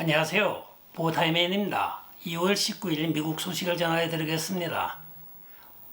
안녕하세요. 보타이맨입니다. 2월 19일 미국 소식을 전해 드리겠습니다.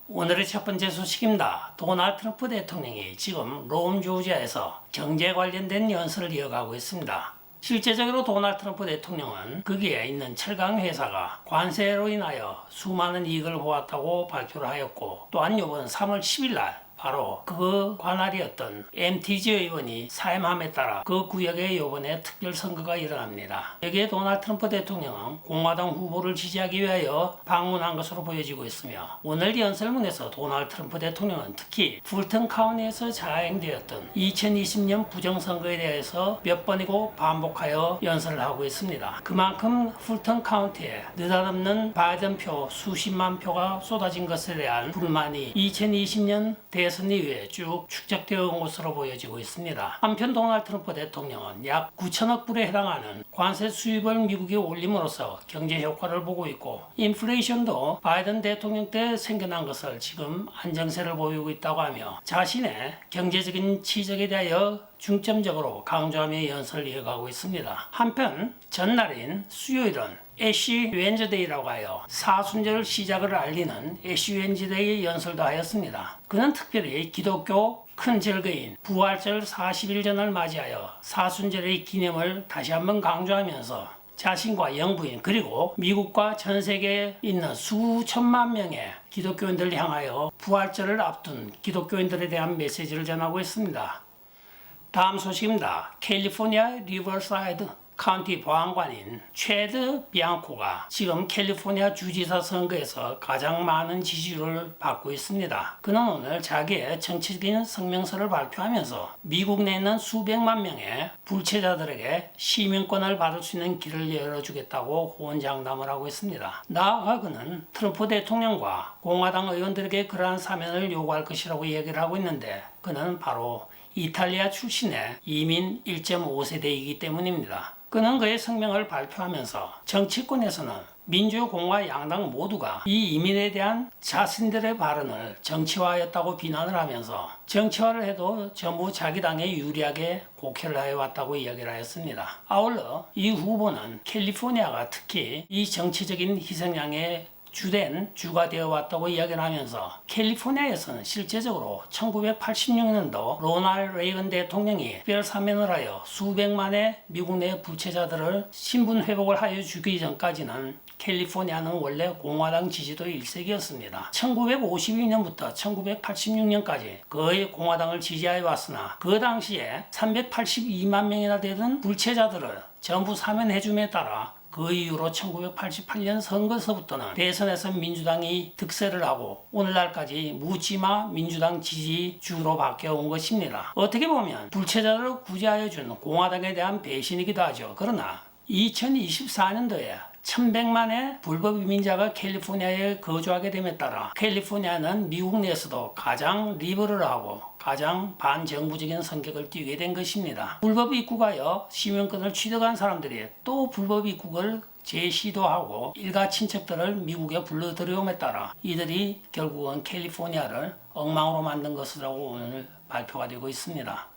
오늘의 첫 번째 소식입니다. 도널드 트럼프 대통령이 지금 롬 조지아에서 경제 관련된 연설을 이어가고 있습니다. 실제적으로 도널드 트럼프 대통령은 거기에 있는 철강 회사가 관세로 인하여 수많은 이익을 보았다고 발표를 하였고 또한 이번 3월 10일 날 바로 그 관할이었던 MTG 의원이 사임함에 따라 그 구역에 이번에 특별 선거가 일어납니다. 여기에 도널드 트럼프 대통령은 공화당 후보를 지지하기 위하여 방문한 것으로 보여지고 있으며 오늘 연설문에서 도널드 트럼프 대통령은 특히 풀턴 카운티에서 자행되었던 2020년 부정선거에 대해서 몇 번이고 반복하여 연설을 하고 있습니다. 그만큼 풀턴 카운티에 느닷없는 바이든 표 수십만 표가 쏟아진 것에 대한 불만이 2020년 대선 이후에 쭉 축적되어 온 것으로 보여지고 있습니다. 한편 도널드 트럼프 대통령은 약 9천억 불에 해당하는 관세 수입을 미국이 올림으로써 경제 효과를 보고 있고 인플레이션도 바이든 대통령 때 생겨난 것을 지금 안정세를 보이고 있다고 하며 자신의 경제적인 치적에 대하여 중점적으로 강조하며 연설을 이어가고 있습니다. 한편 전날인 수요일은 애쉬 웬즈데이라고 하여 사순절 시작을 알리는 애쉬 웬즈데이 연설도 하였습니다. 그는 특별히 기독교 큰 절기인 부활절 40일 전을 맞이하여 사순절의 기념을 다시 한번 강조하면서 자신과 영부인 그리고 미국과 전 세계에 있는 수천만 명의 기독교인들을 향하여 부활절을 앞둔 기독교인들에 대한 메시지를 전하고 있습니다. 다음 소식입니다. 캘리포니아 리버사이드 카운티 보안관인 최드 비앙코가 지금 캘리포니아 주지사 선거에서 가장 많은 지지율을 받고 있습니다. 그는 오늘 자기의 정치적인 성명서를 발표하면서 미국 내에 있는 수백만 명의 불체자들에게 시민권을 받을 수 있는 길을 열어주겠다고 호언장담을 하고 있습니다. 나아가 그는 트럼프 대통령과 공화당 의원들에게 그러한 사면을 요구할 것이라고 얘기를 하고 있는데 그는 바로 이탈리아 출신의 이민 1.5세대이기 때문입니다. 그는 그의 성명을 발표하면서 정치권에서는 민주공화 양당 모두가 이 이민에 대한 자신들의 발언을 정치화하였다고 비난을 하면서 정치화를 해도 전부 자기 당에 유리하게 곡해를 해왔다고 이야기를 하였습니다. 아울러 이 후보는 캘리포니아가 특히 이 정치적인 희생양의 주된 주가 되어 왔다고 이야기를 하면서 캘리포니아에서는 실제적으로 1986년도 로날 레이건 대통령이 특별 사면을 하여 수백만의 미국 내 부채자들을 신분 회복을 하여 주기 전까지는 캘리포니아는 원래 공화당 지지도 일색이었습니다. 1952년부터 1986년까지 거의 공화당을 지지하여 왔으나 그 당시에 382만 명이나 되던 불체자들을 전부 사면해줌에 따라 그 이후로 1988년 선거서부터는 대선에서 민주당이 득세를 하고 오늘날까지 묻지마 민주당 지지주로 바뀌어온 것입니다. 어떻게 보면 불체자를 구제하여 준 공화당에 대한 배신이기도 하죠. 그러나 2024년도에 1100만의 불법 이민자가 캘리포니아에 거주하게 됨에 따라 캘리포니아는 미국 내에서도 가장 리버럴하고 가장 반정부적인 성격을 띠게 된 것입니다. 불법 입국하여 시민권을 취득한 사람들이 또 불법 입국을 재시도하고 일가 친척들을 미국에 불러들여옴에 따라 이들이 결국은 캘리포니아를 엉망으로 만든 것이라고 오늘 발표가 되고 있습니다.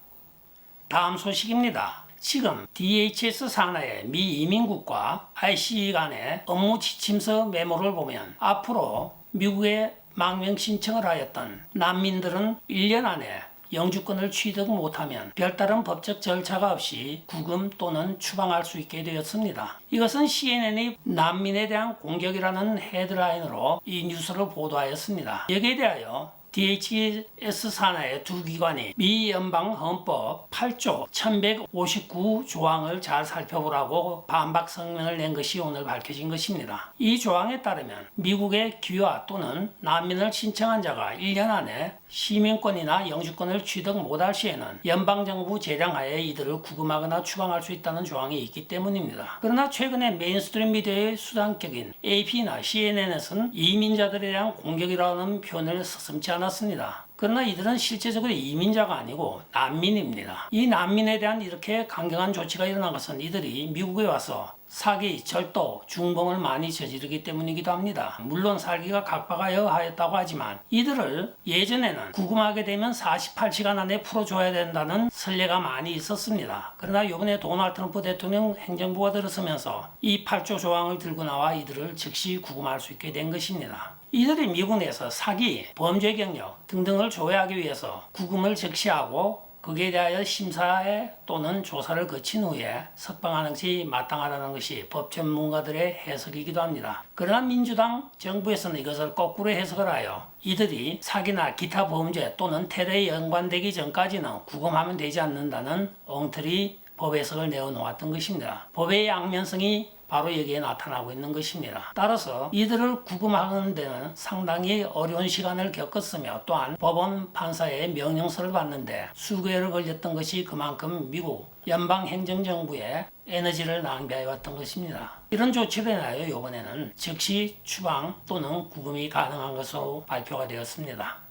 다음 소식입니다. 지금 DHS 산하의 미 이민국과 ICE 간의 업무 지침서 메모를 보면 앞으로 미국에 망명 신청을 하였던 난민들은 1년 안에 영주권을 취득 못하면 별다른 법적 절차가 없이 구금 또는 추방할 수 있게 되었습니다. 이것은 CNN이 난민에 대한 공격이라는 헤드라인으로 이 뉴스를 보도하였습니다. 여기에 대하여 DHS 산하의 두 기관이 미 연방 헌법 8조 1159 조항을 잘 살펴보라고 반박 성명을 낸 것이 오늘 밝혀진 것입니다. 이 조항에 따르면 미국의 귀화 또는 난민을 신청한 자가 1년 안에 시민권이나 영주권을 취득 못할 시에는 연방정부 재량하에 이들을 구금하거나 추방할 수 있다는 조항이 있기 때문입니다. 그러나 최근에 메인스트림 미디어의 수단격인 AP나 CNN에서는 이민자들에 대한 공격이라는 표현을 서슴지 않 았습니다. 그러나 이들은 실제적으로 이민자가 아니고 난민입니다. 이 난민에 대한 이렇게 강경한 조치가 일어난 것은 이들이 미국에 와서 사기, 절도, 중범을 많이 저지르기 때문이기도 합니다. 물론 살기가 각박하여 하였다고 하지만 이들을 예전에는 구금하게 되면 48시간 안에 풀어줘야 된다는 선례가 많이 있었습니다. 그러나 이번에 도널드 트럼프 대통령 행정부가 들어서면서 이 8조 조항을 들고 나와 이들을 즉시 구금할 수 있게 된 것입니다. 이들이 미국 내에서 사기, 범죄 경력 등등을 조회하기 위해서 구금을 적시하고 거기에 대하여 심사에 또는 조사를 거친 후에 석방하는 것이 마땅하다는 것이 법 전문가들의 해석이기도 합니다. 그러나 민주당 정부에서는 이것을 거꾸로 해석을 하여 이들이 사기나 기타 범죄 또는 테러에 연관되기 전까지는 구금하면 되지 않는다는 엉터리 법 해석을 내어놓았던 것입니다. 법의 양면성이 바로 여기에 나타나고 있는 것입니다. 따라서 이들을 구금하는 데는 상당히 어려운 시간을 겪었으며 또한 법원 판사의 명령서를 받는데 수개월 걸렸던 것이 그만큼 미국 연방행정정부의 에너지를 낭비하여 왔던 것입니다. 이런 조치를 인하여 이번에는 즉시 추방 또는 구금이 가능한 것으로 발표가 되었습니다.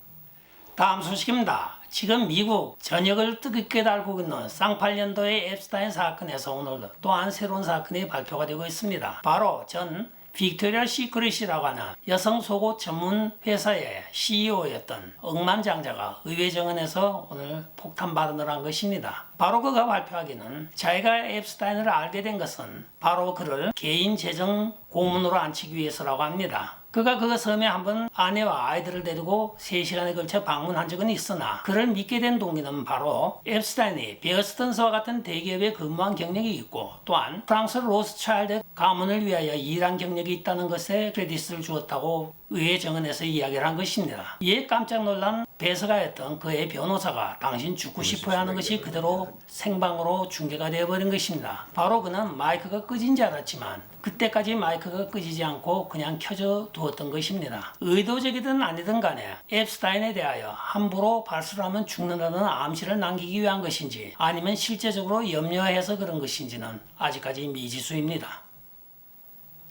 다음 소식입니다. 지금 미국 전역을 뜨겁게 달고 있는 쌍팔년도의 앱스타인 사건에서 오늘 또한 새로운 사건이 발표가 되고 있습니다. 바로 전 빅토리아 시크릿이라고 하는 여성 속옷 전문 회사의 CEO였던 억만장자가 의회 정원에서 오늘 폭탄 발언을 한 것입니다. 바로 그가 발표하기는 자기가 앱스타인을 알게 된 것은 바로 그를 개인 재정 고문으로 앉히기 위해서라고 합니다. 그가 그 섬에 한번 아내와 아이들을 데리고 3시간에 걸쳐 방문한 적은 있으나 그를 믿게 된 동기는 바로 앱스타인이 베어스턴스와 같은 대기업에 근무한 경력이 있고 또한 프랑스 로스차일드 가문을 위하여 일한 경력이 있다는 것에 크레딧을 주었다고 의회 정원에서 이야기를 한 것입니다. 이에 깜짝 놀란 배서가였던 그의 변호사가 당신 죽고 싶어야 하는 것이 그대로 생방으로 중계가 되어버린 것입니다. 바로 그는 마이크가 꺼진 줄 알았지만 그때까지 마이크가 꺼지지 않고 그냥 켜져 두었던 것입니다. 의도적이든 아니든 간에 앱스타인에 대하여 함부로 발설하면 죽는다는 암시를 남기기 위한 것인지 아니면 실제적으로 염려해서 그런 것인지는 아직까지 미지수입니다.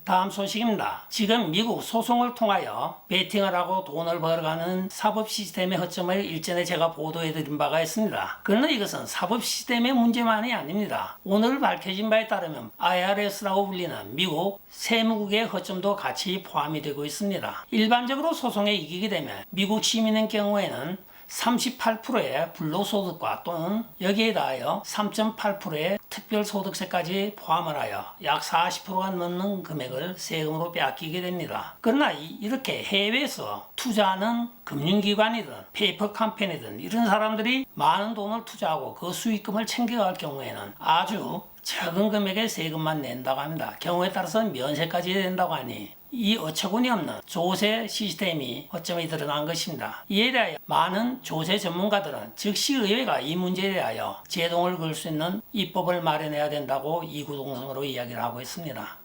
다음 소식입니다. 지금 미국 소송을 통하여 베팅을 하고 돈을 벌어가는 사법 시스템의 허점을 일전에 제가 보도해드린 바가 있습니다. 그러나 이것은 사법 시스템의 문제만이 아닙니다. 오늘 밝혀진 바에 따르면 IRS라고 불리는 미국 세무국의 허점도 같이 포함이 되고 있습니다. 일반적으로 소송에 이기게 되면 미국 시민의 경우에는 38%의 불로소득과 또는 여기에 더하여 3.8%의 특별소득세까지 포함을 하여 약 40%가 넘는 금액을 세금으로 빼앗기게 됩니다. 그러나 이- 이렇게 해외에서 투자하는 금융기관이든 페이퍼 컴퍼니든 이런 사람들이 많은 돈을 투자하고 그 수익금을 챙겨갈 경우에는 아주 적은 금액의 세금만 낸다고 합니다. 경우에 따라서 면세까지 된다고 하니 이 어처구니 없는 조세 시스템이 허점이 드러난 것입니다. 이에 대하여 많은 조세 전문가들은 즉시 의회가 이 문제에 대하여 제동을 걸 수 있는 입법을 마련해야 된다고 이구동성으로 이야기를 하고 있습니다.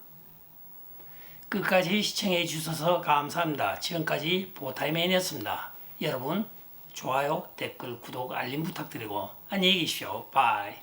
끝까지 시청해 주셔서 감사합니다. 지금까지 보타이맨이었습니다. 여러분 좋아요, 댓글, 구독, 알림 부탁드리고 안녕히 계십시오. 바이.